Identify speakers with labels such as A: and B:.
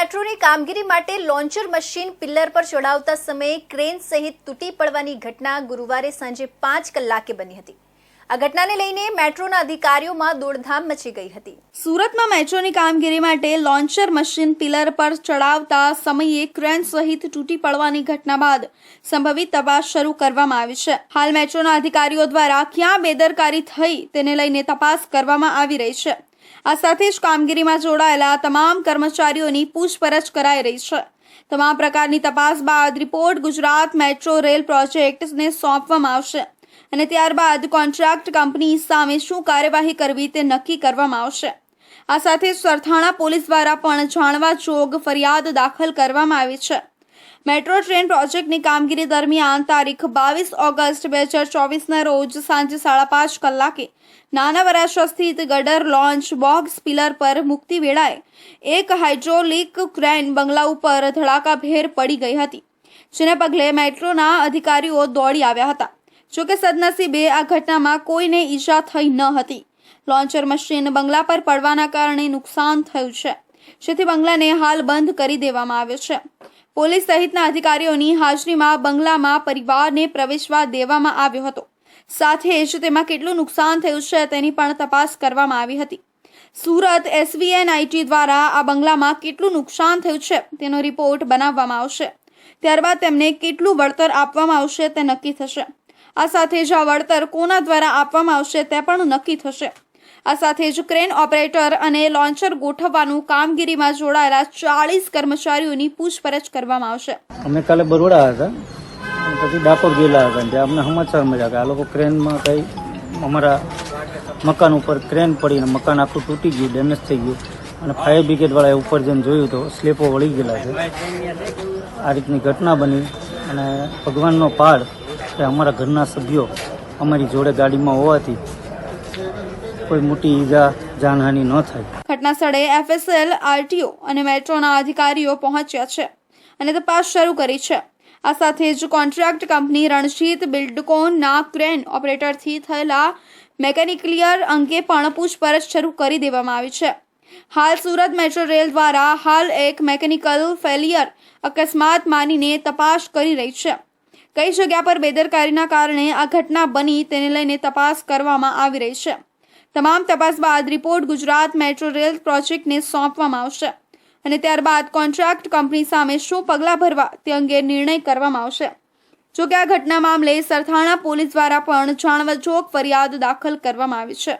A: મેટ્રોની કામગીરી માટે launcher machine pillar પર ચડાવતા સમયે ક્રેન સહિત તૂટી પડવાની ઘટના ગુરુવારે સાંજે પાંચ કલાકે બની હતી. આ ઘટનાને લઈને મેટ્રોના અધિકારીઓમાં દોડધામ મચી ગઈ હતી.
B: સુરતમાં મેટ્રોની કામગીરી માટે લોન્ચર મશીન પિલર પર ચડાવતા સમયે ક્રેન સહિત તૂટી પડવાની ઘટના બાદ સંભવિત તપાસ શરૂ કરવામાં આવી છે. હાલ મેટ્રોના અધિકારીઓ દ્વારા ક્યાં બેદરકારી થઈ તેને લઈને તપાસ કરવામાં આવી રહી છે. આ સાથે જ કામગીરીમાં જોડાયેલા તમામ કર્મચારીઓની પૂછપરછ કરાઈ રહી છે. તમામ પ્રકારની તપાસ બાદ રિપોર્ટ ગુજરાત મેટ્રો રેલ પ્રોજેક્ટને સોંપવામાં આવશે અને ત્યારબાદ કોન્ટ્રાક્ટ કંપની સામે શું કાર્યવાહી કરવી તે નક્કી કરવામાં આવશે. આ સાથે સરથાણા પોલીસ દ્વારા પણ જાણવા જોગ ફરિયાદ દાખલ કરવામાં આવી છે. મેટ્રો ટ્રેન પ્રોજેક્ટની કામગીરી દરમિયાન તારીખ બાવીસ ઓગસ્ટ બે હજાર ચોવીસના રોજ સાંજે સાડા પાંચ કલાકે નાના વરાછા સ્થિત ગડર લોન્ચ બોક્સ પિલર પર મુક્તિ વેળાએ એક હાઇડ્રોલિક ક્રેન બંગલા ઉપર ધડાકાભેર પડી ગઈ હતી, જેને પગલે મેટ્રોના અધિકારીઓ દોડી આવ્યા હતા. જોકે સદનસીબે આ ઘટનામાં કોઈને ઈજા થઈ ન હતી. લોન્ચર મશીન બંગલા પર પડવાના કારણે નુકસાન થયું છે, જેથી બંગલાને હાલ બંધ કરી દેવામાં આવ્યો છે. પોલીસ સહિતના અધિકારીઓની હાજરીમાં બંગલામાં પરિવારને પ્રવેશવા દેવામાં આવ્યો હતો. સાથે જ તેમાં કેટલું નુકસાન થયું છે તેની પણ તપાસ કરવામાં આવી હતી. સુરત એસવીએનઆઈટી દ્વારા આ બંગલામાં કેટલું નુકસાન થયું છે તેનો રિપોર્ટ બનાવવામાં આવશે. ત્યારબાદ તેમને કેટલું વળતર આપવામાં આવશે તે નક્કી થશે. આ સાથે જ આ વળતર કોના દ્વારા આપવામાં આવશે તે પણ નક્કી થશે. આ સાથે જ ક્રેન ઓપરેટર અને લોન્ચર ગોઠવવાનું કામગીરીમાં જોડાયેલા ચાળીસ કર્મચારીઓની પૂછપરછ કરવામાં આવશે.
C: અમે કાલે બરોડા હતા. પછી ડાકોર ગયેલા હતા. ત્યાં અમને સમાચાર મળ્યા કે આ લોકો ક્રેનમાં કંઈ અમારા મકાન ઉપર ક્રેન પડીને મકાન આખું તૂટી ગયું, ડેમેજ થઈ ગયું. અને ફાયર બ્રિગેડવાળાએ ઉપર જઈને જોયું તો સ્લેપો વળી ગયેલા છે. આ રીતની ઘટના બની અને ભગવાનનો પાડ કે અમારા ઘરના સભ્યો અમારી જોડે ગાડીમાં હોવાથી કોઈ મોટી ઈજા જાનહાની ન થાય.
B: ઘટના સ્થળે એફએસએલ, આરટીઓ અને મેટ્રોના અધિકારીઓ પહોંચ્યા છે અને તપાસ શરૂ કરી છે. આ સાથે જ કોન્ટ્રાક્ટ કંપની રણજીત બિલ્ડકોનના ક્રેન ઓપરેટરથી થયેલા મેકેનિકલિયર અંગે પણ પૂછપરછ શરૂ કરી દેવામાં આવી છે. હાલ સુરત મેટ્રો રેલ દ્વારા હાલ એક મેકેનિકલ ફેલિયર અકસ્માત માનીને તપાસ કરી રહી છે. કઈ જગ્યા પર બેદરકારીના કારણે આ ઘટના બની તેને લઈને તપાસ કરવામાં આવી રહી છે. તમામ તપાસ બાદ રિપોર્ટ ગુજરાત મેટ્રો રેલ પ્રોજેક્ટને સોંપવામાં આવશે અને ત્યારબાદ કોન્ટ્રાક્ટ કંપની સામે શું પગલાં ભરવા તે અંગે નિર્ણય કરવામાં આવશે. જોકે આ ઘટના મામલે સરથાણા પોલીસ દ્વારા પણ જાણવા જોગ ફરિયાદ દાખલ કરવામાં આવી છે.